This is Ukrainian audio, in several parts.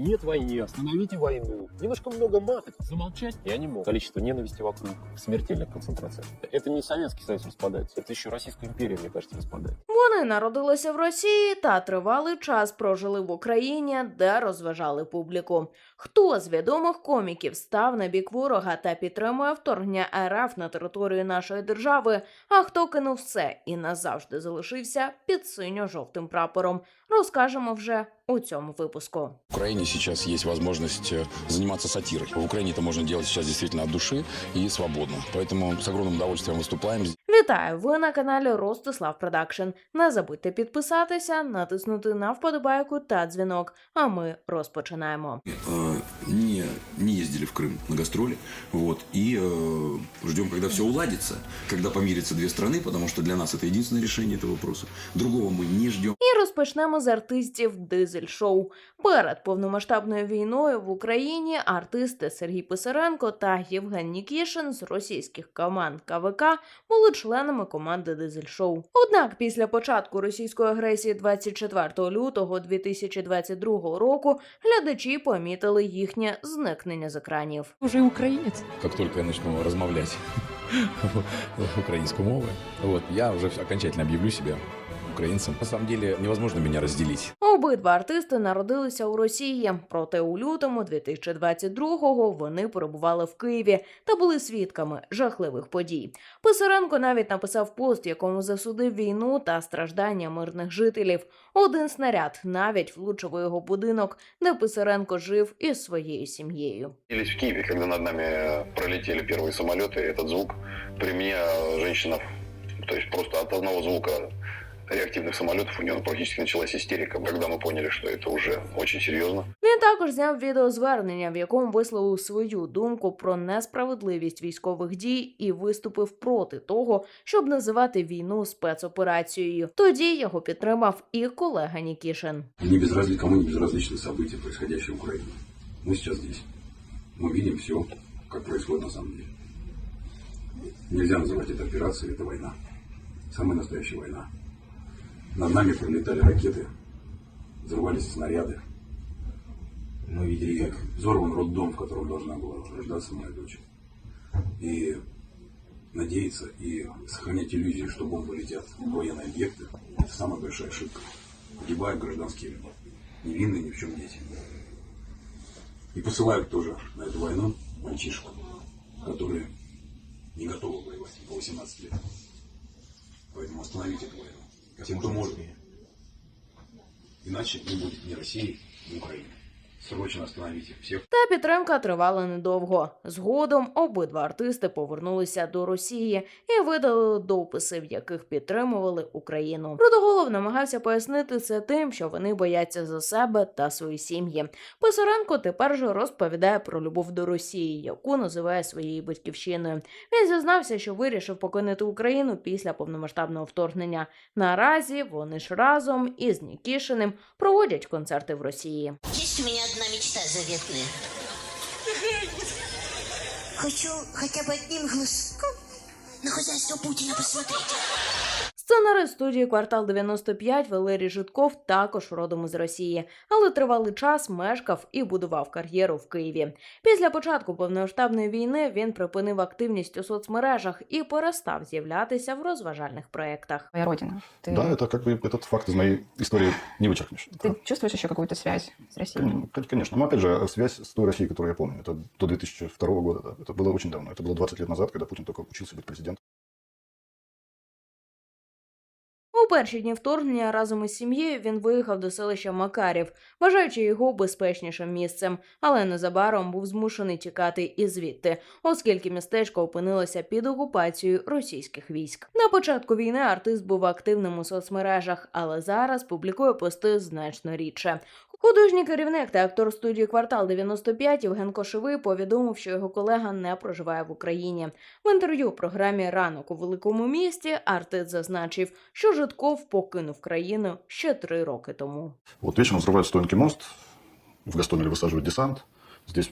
Нет войне, остановите войну. Немножко много матов. Замолчать я не мог. Количество ненависти вокруг смертельная концентрация. Это не Советский Союз распадается, это еще Российская империя, мне кажется, распадается. Вони народилися в Росії та тривалий час прожили в Україні, де розважали публіку. Хто з відомих коміків став на бік ворога та підтримує вторгнення РФ на територію нашої держави, а хто кинув все і назавжди залишився під синьо-жовтим прапором, розкажемо вже у цьому випуску. В Украине сейчас есть возможность э, заниматься сатирой. В Украине это можно делать сейчас действительно от души и свободно. Поэтому с огромным удовольствием выступаем. Вітаю! Ви на каналі Ростислав Продакшн. Не забудьте підписатися, натиснути на вподобайку та дзвінок. А ми розпочинаємо. э, не, не ездили в Крым на гастроли. Вот, и э, ждем, когда все уладится, когда помирятся две страны, потому что для нас это единственное решение этого вопроса. Другого мы не ждем. І розпочнемо з артистів дизель-шоу. Перед повномасштабною війною в Україні артисти Сергій Писаренко та Євген Нікішин з російських команд КВК були членами команди дизель-шоу. Однак після початку російської агресії 24 лютого 2022 року глядачі помітили їхнє зникнення з екранів. Уже українець. Как только я начну размовлять украинскую мову, вот, я уже окончательно объявлю себя украинцем. На самом деле невозможно меня разделить. Обидва артисти народилися у Росії, проте у лютому 2022-го вони перебували в Києві та були свідками жахливих подій. Писаренко навіть написав пост, в якому засудив війну та страждання мирних жителів. Один снаряд навіть влучив у його будинок, де Писаренко жив із своєю сім'єю. Находились в Киеве, когда над нами э, пролетели первые самолеты, этот звук при мне э, женщина, то есть просто от одного звука реактивных самолетов у нее практически началась истерика, когда мы поняли, что это уже очень серьезно. Він також зняв відеозвернення, в якому висловив свою думку про несправедливість військових дій і виступив проти того, щоб називати війну спецоперацією. Тоді його підтримав і колега Нікішин. Не безразли, кому не безразличны события, происходящие в Украине. Мы сейчас здесь. Мы видим все, как происходит на самом деле. Нельзя называть это операцией, это война. Самая настоящая война. Над нами пролетали ракеты, взрывались снаряды. Мы видели, как взорван роддом, в котором должна была рождаться моя дочь. И надеяться и сохранять иллюзию, что бомбы летят в военные объекты, это самая большая ошибка. Погибают гражданские люди, невинные ни в чем дети. И посылают тоже на эту войну мальчишек, которые не готовы воевать по 18 лет. Поэтому остановите эту войну. Те, кто может. Иначе не будет ни России, ни Украины. Срочно остановите всех. Та підтримка тривала недовго. Згодом обидва артисти повернулися до Росії і видали дописи, в яких підтримували Україну. Продоголов намагався пояснити це тим, що вони бояться за себе та свої сім'ї. Писаренко тепер же розповідає про любов до Росії, яку називає своєю батьківщиною. Він зізнався, що вирішив покинути Україну після повномасштабного вторгнення. Наразі вони ж разом із Нікішиним проводять концерти в Росії. Есть у меня одна мечта заветная. Хочу хотя бы одним глазком на хозяйство Путина посмотреть. Сценарист студії Квартал 95 Валерій Житков також родом із Росії, але тривалий час мешкав і будував кар'єру в Києві. Після початку повномасштабної війни він припинив активність у соцмережах і перестав з'являтися в розважальних проєктах. Твоя родина. Ты, Да, это как бы этот факт из моей истории не вычеркнешь. ты чувствуешь еще какую-то связь с Россией? Кон- Конечно. Но опять же, связь с той Россией, которую я помню, это до 2002 года. Да. Это было очень давно. Это было 20 лет назад, когда Путин только учился быть президентом. Перші дні вторгнення разом із сім'єю він виїхав до селища Макарів, вважаючи його безпечнішим місцем, але незабаром був змушений тікати і звідти, оскільки містечко опинилося під окупацією російських військ. На початку війни артист був активним у соцмережах, але зараз публікує пости значно рідше. Художній керівник та актор студії Квартал 95 Євген Кошевий повідомив, що його колега не проживає в Україні. В інтерв'ю програмі Ранок у великому місті артист зазначив, що Житков покинув країну ще три роки тому. Вот вечером взрывают Стоянский мост, в Гастомеле высаживают десант. Здесь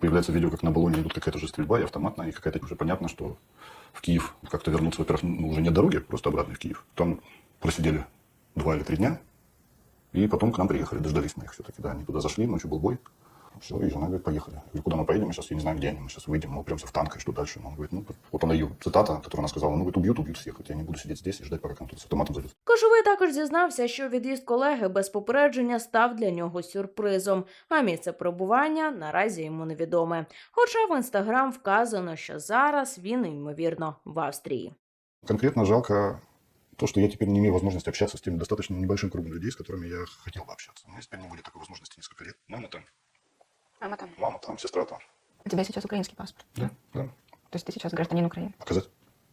появляется видео, как на баллоне идут какая-то уже стрельба и автоматная, и какая-то уже понятно, что в Киев как-то вернуться, во-первых, ну, уже нет дороги, просто обратно в Киев. Там просидели два или три дня, И потом к нам приехали, дождались мы их все-таки, да, они туда зашли, ночью был бой. Все, и жена говорит, поехали. Я говорю, куда мы поедем? Я сейчас я не знаю, где они. Мы сейчас выйдем, мы упремся в танк, и что дальше? Он говорит, ну, вот она ее цитата, которую она сказала, ну, говорит, убьют, убьют всех, вот я не буду сидеть здесь и ждать, пока к нам тут с автоматом зайдут. Кошовий також зізнався, що від'їзд колеги без попередження став для нього сюрпризом, а місце перебування наразі йому невідоме. Хоча в інстаграм вказано, що зараз він ймовірно в Австрії. Конкретно жалко то, что я теперь не имею возможности общаться с тем достаточно небольшим кругом людей, с которыми я хотел бы общаться. У меня теперь не будет такой возможности несколько лет. Мама там, Мама там. мама там, сестра там. У тебя сейчас украинский паспорт. Да, да. То есть ты сейчас гражданин Украины. Показать?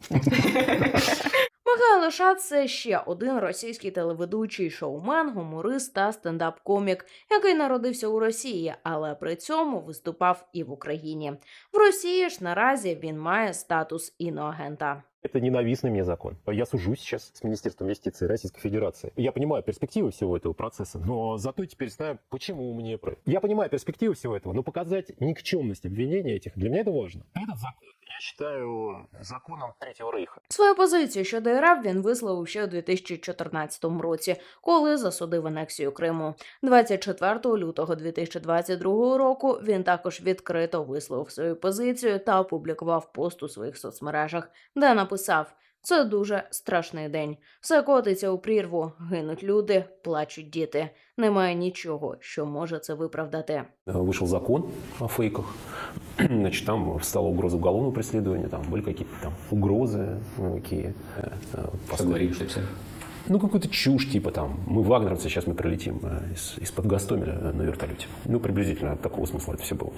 Михайло Шат – це ще один російський телеведучий шоумен, гуморист та стендап-комік, який народився у Росії, але при цьому виступав і в Україні. В Росії ж наразі він має статус іноагента. Это ненавистный мне закон. Я сужусь сейчас с Министерством юстиции Российской Федерации. Я понимаю перспективы всего этого процесса, но зато теперь знаю, почему мне... про- Я понимаю перспективы всего этого, но показать никчемность обвинений этих, для меня это важно. Этот закон я считаю законом Третьего Рейха. Свою позицію щодо РФ він висловив ще у 2014 році, коли засудив анексію Криму. 24 лютого 2022 року він також відкрито висловив свою позицію та опублікував пост у своїх соцмережах, де написав. Це дуже страшний день. Все котиться у прірву, гинуть люди, плачуть діти. Немає нічого, що може це виправдати. вышел закон о фейках, значит, там встала угроза уголовного преследования, там были какие-то там угрозы, ну, какие э, э, поставили. Ну, какую-то чушь, типа там, мы вагнеровцы, сейчас мы прилетим э, из, из-под Гастомеля э, на вертолете. Ну, приблизительно такого смысла это все было.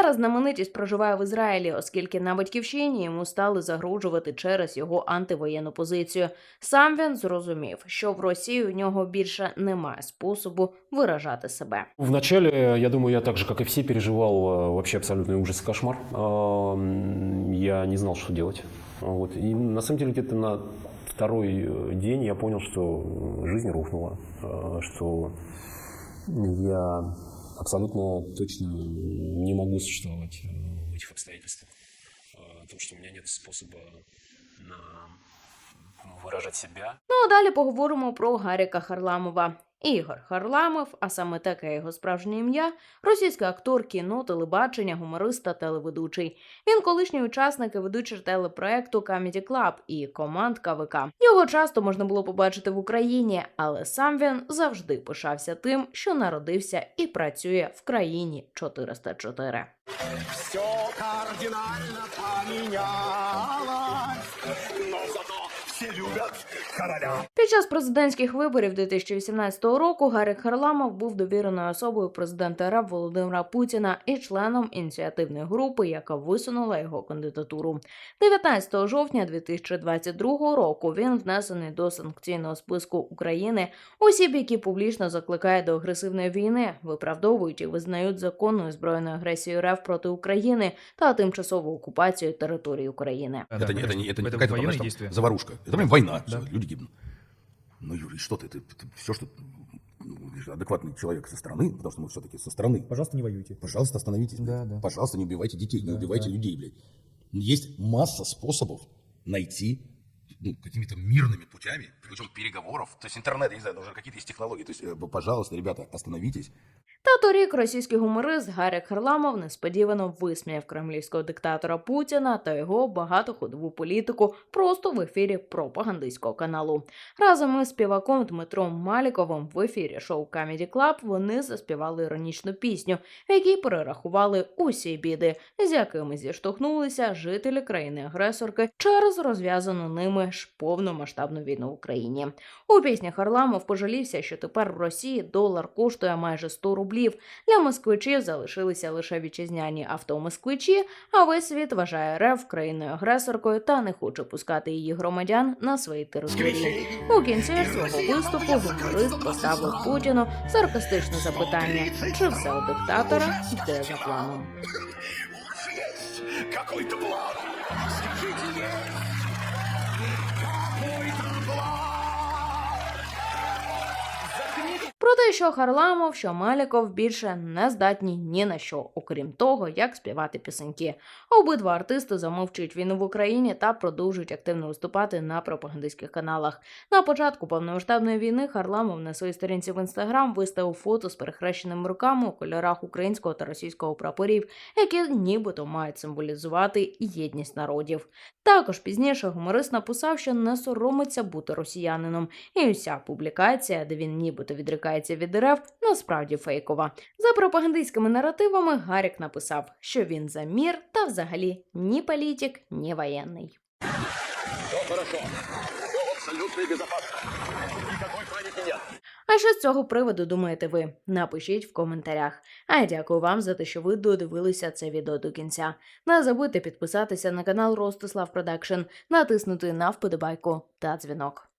Зараз знаменитість проживає в Ізраїлі, оскільки на батьківщині йому стали загрожувати через його антивоєнну позицію. Сам він зрозумів, що в Росії у нього більше немає способу виражати себе. Вначале, я думаю, я так же, как и все, переживал э, вообще абсолютный ужас и кошмар. А, м, Я не знал, что делать. Вот. И на самом деле где-то на второй э, день я понял, что э, жизнь рухнула, э, что я абсолютно точно не могу существовать э, в этих обстоятельствах. Э, Потому что у меня нет способа на- выражать себя. Ну а далі поговоримо про Гаріка Харламова. Ігор Харламов, а саме таке його справжнє ім'я, російський актор кіно, телебачення, гуморист та телеведучий. Він колишній учасник і ведучий телепроекту Comedy Club і команд КВК. Його часто можна було побачити в Україні, але сам він завжди пишався тим, що народився і працює в країні 404. Все кардинально поменялось, но зато все любят короля Під час президентських виборів 2018 року Гарік Харламов був довіреною особою президента РФ Володимира Путіна і членом ініціативної групи, яка висунула його кандидатуру. 19 жовтня 2022 року він внесений до санкційного списку України осіб, які публічно закликають до агресивної війни, виправдовують і визнають законною збройною агресією РФ проти України та тимчасову окупацію території України. это, не, это не, это не Это какая-то военные там, знаешь, там действия. заварушка. Это прям война. Да. Всё, люди гибнут. Ну, Юрий, что ты? Ты, все, что ну, ты адекватный человек со стороны, потому что мы все-таки со стороны. Пожалуйста, не воюйте. Пожалуйста, остановитесь. Да, да. Пожалуйста, не убивайте детей, не Да, убивайте да. людей, блядь. Есть масса способов найти ну, какими-то мирными путями, путем переговоров. То есть интернет, я не знаю, уже какие-то есть технологии. То есть, э, пожалуйста, ребята, остановитесь. Та торік російський гуморист Гарік Харламов несподівано висміяв кремлівського диктатора Путіна та його багатоходову політику просто в ефірі пропагандистського каналу. Разом із співаком Дмитром Маліковим в ефірі шоу Comedy Club вони заспівали іронічну пісню, в якій перерахували усі біди, з якими зіштовхнулися жителі країни-агресорки через розв'язану ними ж повномасштабну війну в Україні. У пісні Харламов пожалівся, що тепер в Росії долар коштує майже 100 рублів. Для москвичів залишилися лише вітчизняні автомосквичі, а весь світ вважає РФ країною-агресоркою та не хоче пускати її громадян на свої території. У кінці свого виступу гуморист поставив Путіну саркастичне запитання, чи все у диктатора йде за планом. Какой-то план. Про те, що Харламов, що Маліков більше не здатні ні на що, окрім того, як співати пісеньки. Обидва артисти замовчують війну в Україні та продовжують активно виступати на пропагандистських каналах. На початку повномасштабної війни Харламов на своїй сторінці в інстаграм виставив фото з перехрещеними руками у кольорах українського та російського прапорів, які нібито мають символізувати єдність народів. Також пізніше гуморист написав, що не соромиться бути росіянином, і уся публікація, де він нібито відрикається від дерев, насправді фейкова. За пропагандистськими наративами Гарік написав, що він за мір та взагалі ні політик, ні воєнний. Все хорошо. Абсолютно безопасно. Нет. А що з цього приводу думаєте ви? Напишіть в коментарях. А я дякую вам за те, що ви додивилися це відео до кінця. Не забудьте підписатися на канал Ростислав Продакшн, натиснути на вподобайку та дзвінок.